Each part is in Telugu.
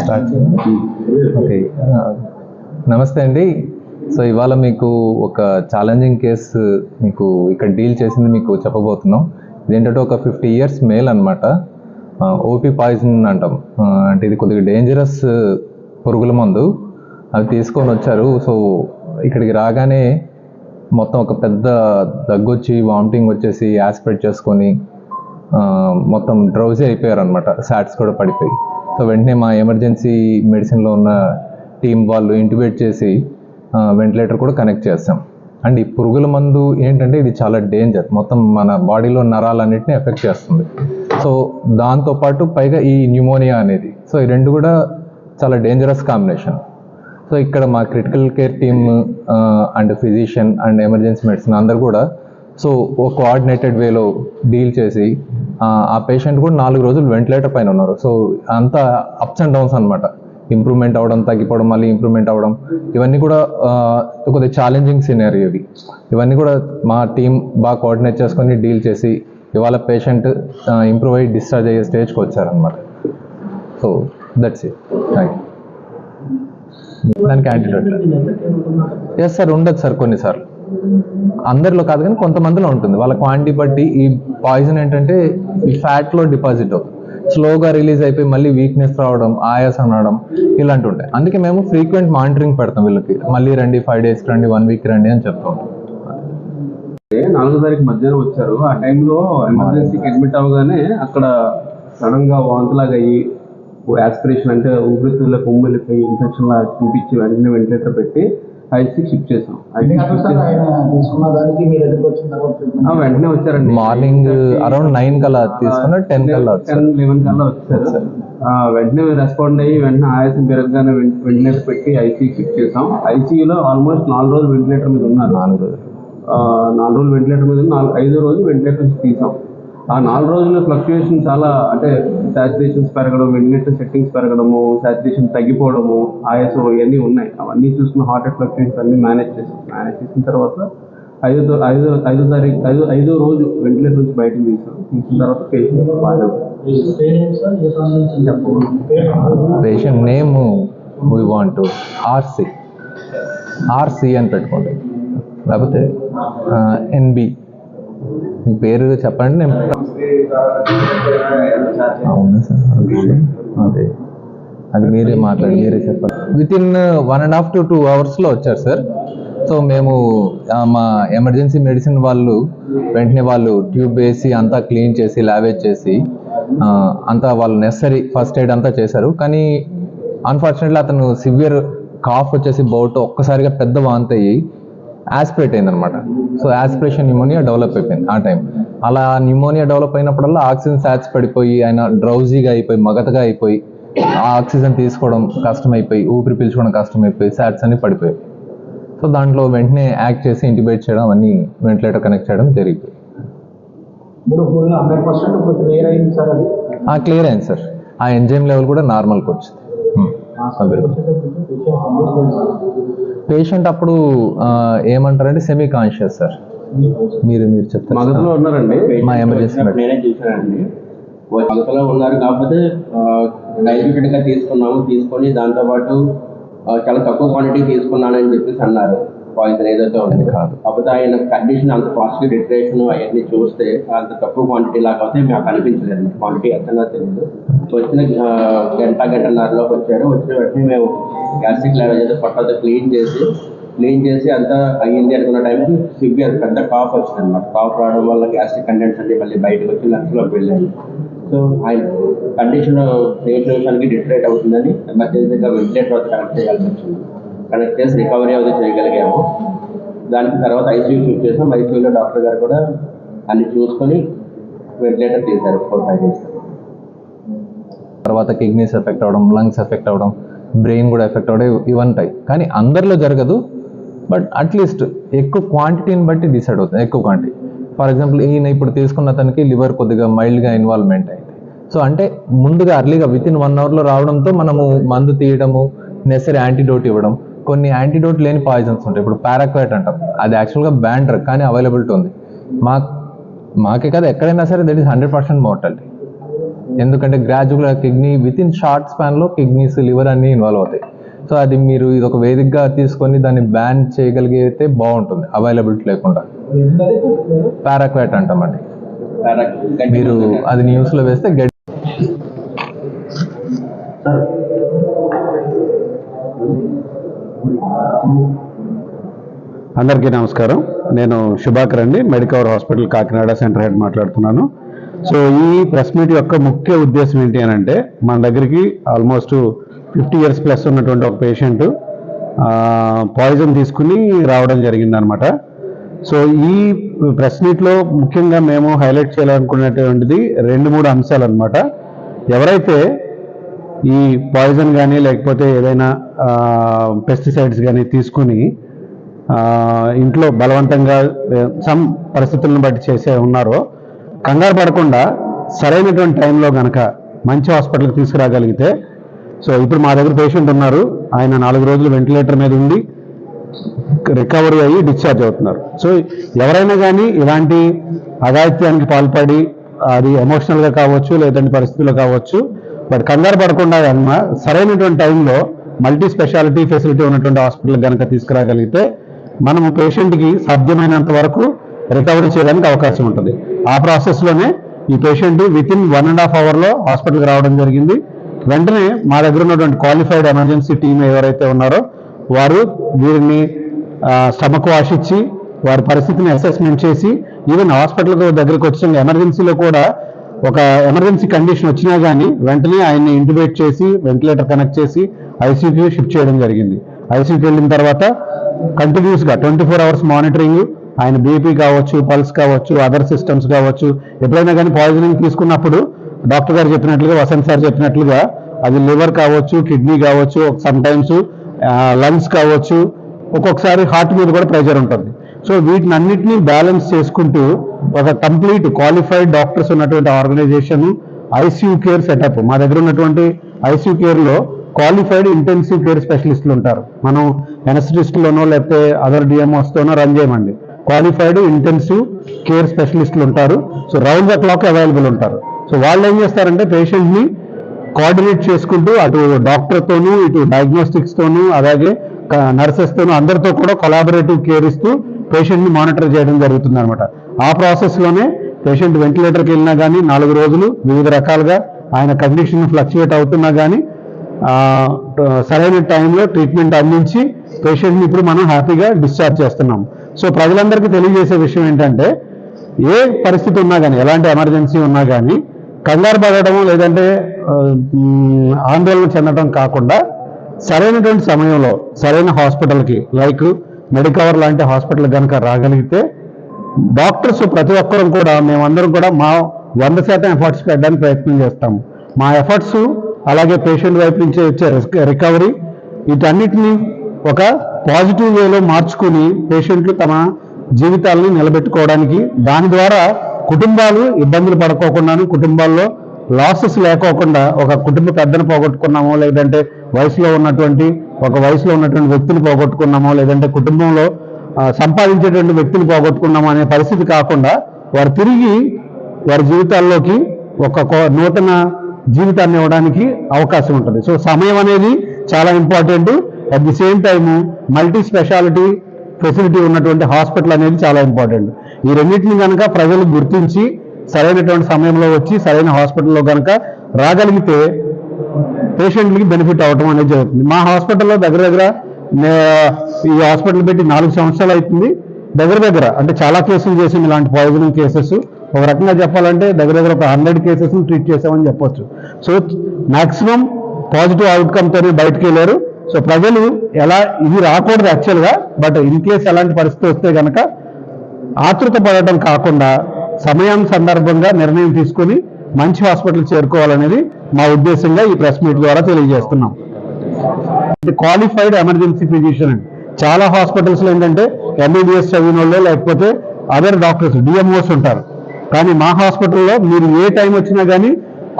Start okay. నమస్తే అండి. సో ఇవాళ మీకు ఒక ఛాలెంజింగ్ కేసు మీకు ఇక్కడ డీల్ చేసింది మీకు చెప్పబోతున్నాం. ఇదేంటంటే ఒక ఫిఫ్టీ ఇయర్స్ మేల్ అనమాట ఓపీ పాయిజన్ అంటాం. అంటే ఇది కొద్దిగా డేంజరస్ పురుగుల మందు. అవి తీసుకొని వచ్చారు. సో ఇక్కడికి రాగానే మొత్తం ఒక పెద్ద దగ్గొచ్చి వామిటింగ్ వచ్చేసి యాస్పిరేట్ చేసుకొని మొత్తం డ్రౌజీ అయిపోయారు అనమాట సాట్స్ కూడా పడిపోయి. సో వెంటనే మా ఎమర్జెన్సీ మెడిసిన్లో ఉన్న టీం వాళ్ళు ఇంటిబేట్ చేసి వెంటిలేటర్ కూడా కనెక్ట్ చేస్తాం. అండ్ ఈ పురుగుల మందు ఏంటంటే ఇది చాలా డేంజర్. మొత్తం మన బాడీలో నరాలన్నింటినీ ఎఫెక్ట్ చేస్తుంది. సో దాంతోపాటు పైగా ఈ న్యూమోనియా అనేది. సో ఈ రెండు కూడా చాలా డేంజరస్ కాంబినేషన్. సో ఇక్కడ మా critical care team and physician and emergency medicine అందరు కూడా సో ఓ కోఆర్డినేటెడ్ వేలో డీల్ చేసి ఆ, పేషెంట్ కూడా నాలుగు రోజులు వెంటిలేటర్ పైన ఉన్నారు. సో అంతా అప్స్ అండ్ డౌన్స్ అనమాట ఇంప్రూవ్మెంట్ అవ్వడం తగ్గిపోవడం మళ్ళీ ఇంప్రూవ్మెంట్ అవ్వడం ఇవన్నీ కూడా కొద్దిగా ఛాలెంజింగ్ సినారీ ఇవి ఇవన్నీ కూడా మా టీం బాగా కోఆర్డినేట్ చేసుకొని డీల్ చేసి ఇవాళ పేషెంట్ ఇంప్రూవ్ అయ్యి డిశ్చార్జ్ అయ్యే స్టేజ్కి వచ్చారనమాట so that's it thank you దానికి యాంటీడోట్ ఎస్ సార్ ఉండదు సార్ కొన్నిసార్లు. అందరిలో కాదు కానీ కొంతమందిలో ఉంటుంది. వాళ్ళ క్వాంటిటీ బట్టి ఈ పాయిజన్ ఏంటంటే ఈ ఫ్యాట్లో డిపాజిట్ అవుతుంది. స్లోగా రిలీజ్ అయిపోయి మళ్ళీ వీక్నెస్ రావడం ఆయాసం రావడం ఇలాంటివి ఉంటాయి. అందుకే మేము ఫ్రీక్వెంట్ మానిటరింగ్ పెడతాం వీళ్ళకి. మళ్ళీ రండి ఫైవ్ డేస్కి రండి వన్ వీక్ రండి అని చెప్తాం. నాలుగో తారీఖు మధ్యాహ్నం వచ్చారు. ఆ టైంలో ఎమర్జెన్సీకి అడ్మిట్ అవ్వగానే అక్కడ సడన్గా వాంతులాగా అయ్యి యాస్పిరేషన్ అంటే ఊపిరితిత్తులకు ఉమ్ము వెళ్ళిపోయి ఇన్ఫెక్షన్ లాగా చూపించి వెంటనే వెంటిలేటర్ పెట్టి ఐసీకి షిఫ్ట్ చేసాం షిఫ్ట్ వెంటనే వచ్చారండి. మార్నింగ్ అరౌండ్ నైన్ కల్లా తీసుకున్న టెన్ కల్లా టెన్ లెవెన్ కల్లా వచ్చారు. ఆ, వెంటనే రెస్పాండ్ అయ్యి వెంటనే ఆయాసం పెరగగానే వెంటిలేటర్ పెట్టి ఐసీకి షిఫ్ట్ చేసాం ఐసీయూలో ఆల్మోస్ట్ నాలుగు రోజులు వెంటిలేటర్ మీద ఉన్నారు. నాలుగు రోజులు. ఆ, నాలుగు రోజులు వెంటిలేటర్ మీద నాలుగు ఐదో రోజు వెంటిలేటర్ నుంచి తీసాం ఆ నాలుగు రోజుల ఫ్లక్చుయేషన్ చాలా అంటే శాచురేషన్స్ పెరగడం వెంటిలేటర్ సెట్టింగ్స్ పెరగడము శాచురేషన్ తగ్గిపోవడము ఆయాసం ఇవన్నీ ఉన్నాయి. అవన్నీ చూసుకున్న హార్ట్ అటాక్ ఫ్లక్చుయేషన్స్ అన్ని మేనేజ్ చేసాం మేనేజ్ చేసిన తర్వాత ఐదో ఐదో ఐదో తారీఖు ఐదో ఐదో రోజు వెంటిలేటర్ నుంచి బయటకు తీసాం. తీసిన తర్వాత పేషెంట్ బాగా patient name we want R C R C అని పెట్టుకోండి. లేకపోతే ఎన్బి పేరు చెప్పండి నేను అవునా సార్? అదే. అది మీరే మాట్లాడి మీరే చెప్పండి with in one and half to two అవర్స్లో వచ్చారు సార్. సో మేము మా ఎమర్జెన్సీ మెడిసిన్ వాళ్ళు వెంటనే వాళ్ళు ట్యూబ్ వేసి అంతా క్లీన్ చేసి లావేజ్ చేసి అంతా వాళ్ళు నెసరీ ఫస్ట్ ఎయిడ్ అంతా చేశారు. కానీ అన్ఫార్చునేట్లీ అతను సివియర్ కాఫ్ వచ్చేసి బౌట్ ఒక్కసారిగా పెద్ద వాంతయ్యి యాస్పిరేట్ అయిందనమాట. సో యాస్పిరేషన్ న్యూమోనియా డెవలప్ అయిపోయింది ఆ టైం అలా న్యూమోనియా డెవలప్ అయినప్పుడల్లా ఆక్సిజన్ శాట్స్ పడిపోయి ఆయన డ్రౌజీగా అయిపోయి మగతగా అయిపోయి ఆ ఆక్సిజన్ తీసుకోవడం కష్టమైపోయి ఊపిరి పీల్చుకోవడం కష్టమైపోయి శాట్స్ అన్ని పడిపోయాయి. సో దాంట్లో వెంటనే యాక్ట్ చేసి ఇంటిబేట్ చేయడం అవన్నీ వెంటిలేటర్ కనెక్ట్ చేయడం ఇప్పుడు క్లియర్ అయింది సార్ ఆ ఎంజైమ్ లెవెల్ కూడా నార్మల్కి వచ్చింది. Hmm. పేషెంట్ అప్పుడు ఏమంటారంటే సెమీ కాన్షియస్ సార్ మీరు మీరు చెప్తారు. మగతలో ఉన్నారండి. మా ఎమర్జెన్సీ నేనే చూశానండి. మగతలో ఉన్నారు కాకపోతే డైల్యూటెడ్గా తీసుకున్నాము తీసుకొని దాంతోపాటు చాలా తక్కువ క్వాంటిటీ తీసుకున్నానని చెప్పేసి అన్నారు. పాయిజన్ ఏదైతే ఉంది కాదు. కాకపోతే ఆయన కండిషన్ అంత ఫాస్ట్ డిట్రేషన్ అవన్నీ చూస్తే అంత తక్కువ క్వాంటిటీ లాగా అయితే మాకు అనిపించలేదు. క్వాంటిటీ ఎంతనో తెలియదు. వచ్చిన గంట గంటన్నరలోకి వచ్చారు. వచ్చిన వెంటనే మేము గ్యాస్ట్రిక్ లెవెల్ ఏదో పట్టతో క్లీన్ చేసి క్లీన్ చేసి అంతా అయ్యింది అనుకున్న టైంకి సివియర్ పెద్ద కాఫ్ వచ్చింది అనమాట కాఫ్ రావడం వల్ల గ్యాస్ట్రిక్ కంటెంట్స్ అన్ని మళ్ళీ బయటకు వచ్చి లంగ్స్లోకి వెళ్ళాయి. సో ఆయన కండిషన్ నిమిషానికి డిటరేట్ అవుతుందని ఎమర్జెన్సీగా వెంటిలేటర్ వద్ద కనెక్ట్ చేయాల్సి వచ్చింది. కనెక్ట్ చేసి రికవరీ అవుతుంది చేయగలిగాము. దానికి తర్వాత ఐసీయూ షూట్ చేసాం. ఐసీయూలో డాక్టర్ గారు కూడా అన్ని చూసుకొని వెంటిలేటర్ తీశారు ఫోర్ ఫైవ్ డేస్. తర్వాత కిడ్నీస్ ఎఫెక్ట్ అవ్వడం లంగ్స్ ఎఫెక్ట్ అవ్వడం బ్రెయిన్ కూడా ఎఫెక్ట్ అవ్వడం ఇవి ఉంటాయి. కానీ అందరిలో జరగదు. బట్ అట్లీస్ట్ ఎక్కువ క్వాంటిటీని బట్టి డిసైడ్ అవుతుంది. ఎక్కువ క్వాంటిటీ. ఫర్ ఎగ్జాంపుల్ ఈయన ఇప్పుడు తీసుకున్న తనకి లివర్ కొద్దిగా మైల్డ్గా ఇన్వాల్వ్మెంట్ అయింది. సో అంటే ముందుగా అర్లీగా విత్ ఇన్ వన్ అవర్లో రావడంతో మనము మందు తీయడము నెసరీ యాంటీడోట్ ఇవ్వడం కొన్ని యాంటీడోట్ లేని పాయిజన్స్ ఉంటాయి. ఇప్పుడు పారాక్వైట్ అంటాం. అది యాక్చువల్గా బ్యాన్ డ్రగ్ కానీ అవైలబిలిటీ ఉంది. మా మాకే కదా ఎక్కడైనా సరే that is hundred percent mortality ఎందుకంటే గ్రాడ్యువల్గా కిడ్నీ విత్ ఇన్ షార్ట్ స్పాన్లో కిడ్నీస్ లివర్ అన్నీ ఇన్వాల్వ్ అవుతాయి. సో అది మీరు ఇది ఒక వేదికగా తీసుకొని దాన్ని బ్యాన్ చేయగలిగితే బాగుంటుంది. అవైలబిలిటీ లేకుండా. పారాక్వైట్ అంటామండి మీరు అది న్యూస్లో వేస్తే గెట్ అందరికీ నమస్కారం. నేను శుభాకర్ అండి. Medicover hospital Kakinada centre head మాట్లాడుతున్నాను. సో ఈ ప్రెస్ మీట్ యొక్క ముఖ్య ఉద్దేశం ఏంటి అని అంటే మన దగ్గరికి ఆల్మోస్ట్ ఫిఫ్టీ ఇయర్స్ ప్లస్ ఉన్నటువంటి ఒక పేషెంట్ పాయిజన్ తీసుకుని రావడం జరిగిందనమాట. సో ఈ ప్రెస్ మీట్లో ముఖ్యంగా మేము హైలైట్ చేయాలనుకునేటువంటిది రెండు మూడు అంశాలు అనమాట ఎవరైతే ఈ పాయిజన్ కానీ లేకపోతే ఏదైనా పెస్టిసైడ్స్ కానీ తీసుకుని ఇంట్లో బలవంతంగా సమ్ పరిస్థితులను బట్టి చేసే ఉన్నారో కంగారు పడకుండా సరైనటువంటి టైంలో గనక మంచి హాస్పిటల్కి తీసుకురాగలిగితే సో ఇప్పుడు మా దగ్గర పేషెంట్ ఉన్నారు. ఆయన నాలుగు రోజులు వెంటిలేటర్ మీద ఉండి రికవరీ అయ్యి డిశ్చార్జ్ అవుతున్నారు. సో ఎవరైనా కానీ ఇలాంటి అఘాయిత్యానికి పాల్పడి అది ఎమోషనల్గా కావచ్చు లేదంటే పరిస్థితుల్లో కావచ్చు బట్ కంగారు పడకుండా కన్నా సరైనటువంటి టైంలో మల్టీ స్పెషాలిటీ ఫెసిలిటీ ఉన్నటువంటి హాస్పిటల్ కనుక తీసుకురాగలిగితే మనము పేషెంట్కి సాధ్యమైనంత వరకు రికవరీ చేయడానికి అవకాశం ఉంటుంది. ఆ ప్రాసెస్లోనే ఈ patient with in one and half అవర్లో హాస్పిటల్కి రావడం జరిగింది. వెంటనే మా దగ్గర ఉన్నటువంటి క్వాలిఫైడ్ ఎమర్జెన్సీ టీం ఎవరైతే ఉన్నారో వారు వీరిని స్టమక్ వాష్ ఇచ్చి వారి పరిస్థితిని అసెస్మెంట్ చేసి ఈవెన్ హాస్పిటల్ దగ్గరికి వచ్చిన ఎమర్జెన్సీలో కూడా ఒక ఎమర్జెన్సీ కండిషన్ వచ్చినా కానీ వెంటనే ఆయన్ని ఇంటిబేట్ చేసి వెంటిలేటర్ కనెక్ట్ చేసి ఐసీయూకి షిఫ్ట్ చేయడం జరిగింది. ఐసీయూకి వెళ్ళిన తర్వాత కంటిన్యూస్గా ట్వంటీ ఫోర్ అవర్స్ మానిటరింగ్ ఆయన బీపీ కావచ్చు పల్స్ కావచ్చు అదర్ సిస్టమ్స్ కావచ్చు ఎప్పుడైనా కానీ పాయిజనింగ్ తీసుకున్నప్పుడు డాక్టర్ గారు చెప్పినట్లుగా వసంత్ సార్ చెప్పినట్లుగా అది లివర్ కావచ్చు కిడ్నీ కావచ్చు సమ్ టైమ్స్ లంగ్స్ కావచ్చు ఒక్కొక్కసారి హార్ట్ మీద కూడా ప్రెషర్ ఉంటుంది. సో వీటిని అన్నిటినీ బ్యాలెన్స్ చేసుకుంటూ ఒక కంప్లీట్ క్వాలిఫైడ్ డాక్టర్స్ ఉన్నటువంటి ఆర్గనైజేషన్ ఐసీయూ కేర్ సెటప్. మా దగ్గర ఉన్నటువంటి ఐసీయూ కేర్లో క్వాలిఫైడ్ ఇంటెన్సివ్ కేర్ స్పెషలిస్టులు ఉంటారు. మనం ఎనస్టిస్ట్లోనో లేకపోతే అదర్ డిఎంఓస్తోనో రన్ చేయమండి. క్వాలిఫైడ్ ఇంటెన్సివ్ కేర్ స్పెషలిస్టులు ఉంటారు. So round the clock available ఉంటారు. సో వాళ్ళు ఏం చేస్తారంటే పేషెంట్ని కోఆర్డినేట్ చేసుకుంటూ అటు డాక్టర్తోనూ ఇటు డయాగ్నోస్టిక్స్తోనూ అలాగే నర్సెస్తోనూ అందరితో కూడా కొలాబరేటివ్ కేర్ ఇస్తూ పేషెంట్ని మానిటర్ చేయడం జరుగుతుంది అనమాట ఆ ప్రాసెస్లోనే పేషెంట్ వెంటిలేటర్కి వెళ్ళినా కానీ నాలుగు రోజులు వివిధ రకాలుగా ఆయన కండిషన్ ఫ్లక్చుయేట్ అవుతున్నా కానీ సరైన టైంలో ట్రీట్మెంట్ అందించి పేషెంట్ని ఇప్పుడు మనం హ్యాపీగా డిశ్చార్జ్ చేస్తున్నాం. సో ప్రజలందరికీ తెలియజేసే విషయం ఏంటంటే ఏ పరిస్థితి ఉన్నా కానీ ఎలాంటి ఎమర్జెన్సీ ఉన్నా కానీ కంగారు పడడం లేదంటే ఆందోళన చెందడం కాకుండా సరైనటువంటి సమయంలో సరైన హాస్పిటల్కి లైక్ మెడికవర్ లాంటి హాస్పిటల్ కనుక రాగలిగితే డాక్టర్స్ ప్రతి ఒక్కరూ కూడా మేమందరం కూడా మా వంద శాతం ఎఫర్ట్స్ పెట్టడానికి ప్రయత్నం చేస్తాము మా ఎఫర్ట్స్ అలాగే పేషెంట్ వైపు నుంచి వచ్చే రిస్క్- రికవరీ వీటన్నిటిని ఒక పాజిటివ్ వేలో మార్చుకుని పేషెంట్లు తమ జీవితాలను నిలబెట్టుకోవడానికి దాని ద్వారా కుటుంబాలు ఇబ్బందులు పడుకోకుండాను కుటుంబాల్లో లాసెస్ లేకోకుండా ఒక కుటుంబ పెద్దను పోగొట్టుకున్నామో లేదంటే వయసులో ఉన్నటువంటి ఒక వయసులో ఉన్నటువంటి వ్యక్తిని పోగొట్టుకున్నామో లేదంటే కుటుంబంలో సంపాదించేటువంటి వ్యక్తిని పోగొట్టుకున్నామో అనే పరిస్థితి కాకుండా వారు తిరిగి వారి జీవితాల్లోకి ఒక నూతన జీవితాన్ని ఇవ్వడానికి అవకాశం ఉంటుంది. సో సమయం అనేది చాలా important. At the same time multi speciality facility ఉన్నటువంటి హాస్పిటల్ అనేది చాలా ఇంపార్టెంట్. ఈ రెండింటిని కనుక ప్రజలు గుర్తించి సరైనటువంటి సమయంలో వచ్చి సరైన హాస్పిటల్లో కనుక రాగలిగితే పేషెంట్లకి బెనిఫిట్ అవ్వటం అనేది జరుగుతుంది. మా హాస్పిటల్లో దగ్గర దగ్గర ఈ హాస్పిటల్ పెట్టి నాలుగు సంవత్సరాలు అవుతుంది దగ్గర దగ్గర అంటే చాలా కేసులు చేసాం ఇలాంటి పాయిజనింగ్ కేసెస్ ఒక రకంగా చెప్పాలంటే దగ్గర దగ్గర ఒక హండ్రెడ్ కేసెస్ ట్రీట్ చేసామని చెప్పొచ్చు. సో మ్యాక్సిమం పాజిటివ్ అవుట్కమ్తో బయటకు వెళ్ళారు. సో ప్రజలు ఎలా ఇది రాకూడదు యాక్చువల్గా బట్ ఇన్ కేస్ ఎలాంటి పరిస్థితి వస్తే కనుక ఆతృత పడటం కాకుండా సమయం సందర్భంగా నిర్ణయం తీసుకొని మంచి హాస్పిటల్ చేరుకోవాలనేది మా ఉద్దేశంగా ఈ ప్రెస్ మీట్ ద్వారా తెలియజేస్తున్నాం. క్వాలిఫైడ్ ఎమర్జెన్సీ ఫిజిషియన్ అండి. చాలా హాస్పిటల్స్లో ఏంటంటే ఎంబీబీఎస్ చదివిన వాళ్ళు లేకపోతే అదర్ డాక్టర్స్ డిఎంఓస్ ఉంటారు. కానీ మా హాస్పిటల్లో మీరు ఏ టైం వచ్చినా కానీ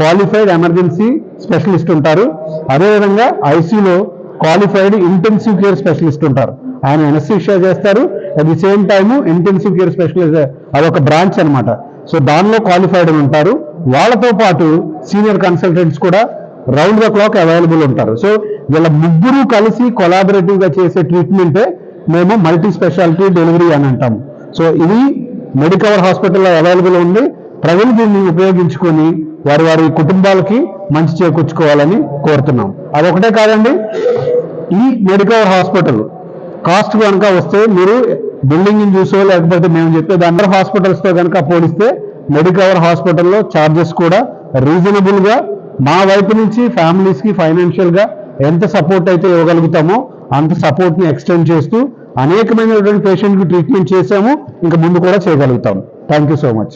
క్వాలిఫైడ్ ఎమర్జెన్సీ స్పెషలిస్ట్ ఉంటారు. అదేవిధంగా ఐసీలో క్వాలిఫైడ్ ఇంటెన్సివ్ కేర్ స్పెషలిస్ట్ ఉంటారు. ఆయన ఎనస్థీషియా చేస్తారు. At the same time intensive care specialist అదొక బ్రాంచ్ అనమాట సో దానిలో క్వాలిఫైడ్ ఉంటారు. వాళ్ళతో పాటు సీనియర్ కన్సల్టెంట్స్ కూడా రౌండ్ ద క్లాక్ అవైలబుల్ ఉంటారు. సో వీళ్ళ ముగ్గురు కలిసి కొలాబరేటివ్గా చేసే ట్రీట్మెంటే మేము మల్టీ స్పెషాలిటీ డెలివరీ అని అంటాము. సో ఇది మెడికవర్ హాస్పిటల్లో అవైలబుల్ ఉంది. ప్రజలు దీన్ని ఉపయోగించుకొని వారి వారి కుటుంబాలకి మంచి చేకూర్చుకోవాలని కోరుతున్నాం. అదొకటే కాదండి. ఈ మెడికవర్ హాస్పిటల్ కాస్ట్ కనుక వస్తే మీరు బిల్డింగ్ చూసో లేకపోతే మేము చెప్పే దాని హాస్పిటల్స్తో కనుక పోలిస్తే మెడికవర్ హాస్పిటల్లో చార్జెస్ కూడా రీజనబుల్గా మా వైపు నుంచి ఫ్యామిలీస్కి ఫైనాన్షియల్గా ఎంత సపోర్ట్ అయితే ఇవ్వగలుగుతామో అంత సపోర్ట్ని ఎక్స్టెండ్ చేస్తూ అనేకమైనటువంటి పేషెంట్కి ట్రీట్మెంట్ చేసాము ఇంకా ముందు కూడా చేయగలుగుతాం. Thank you so much.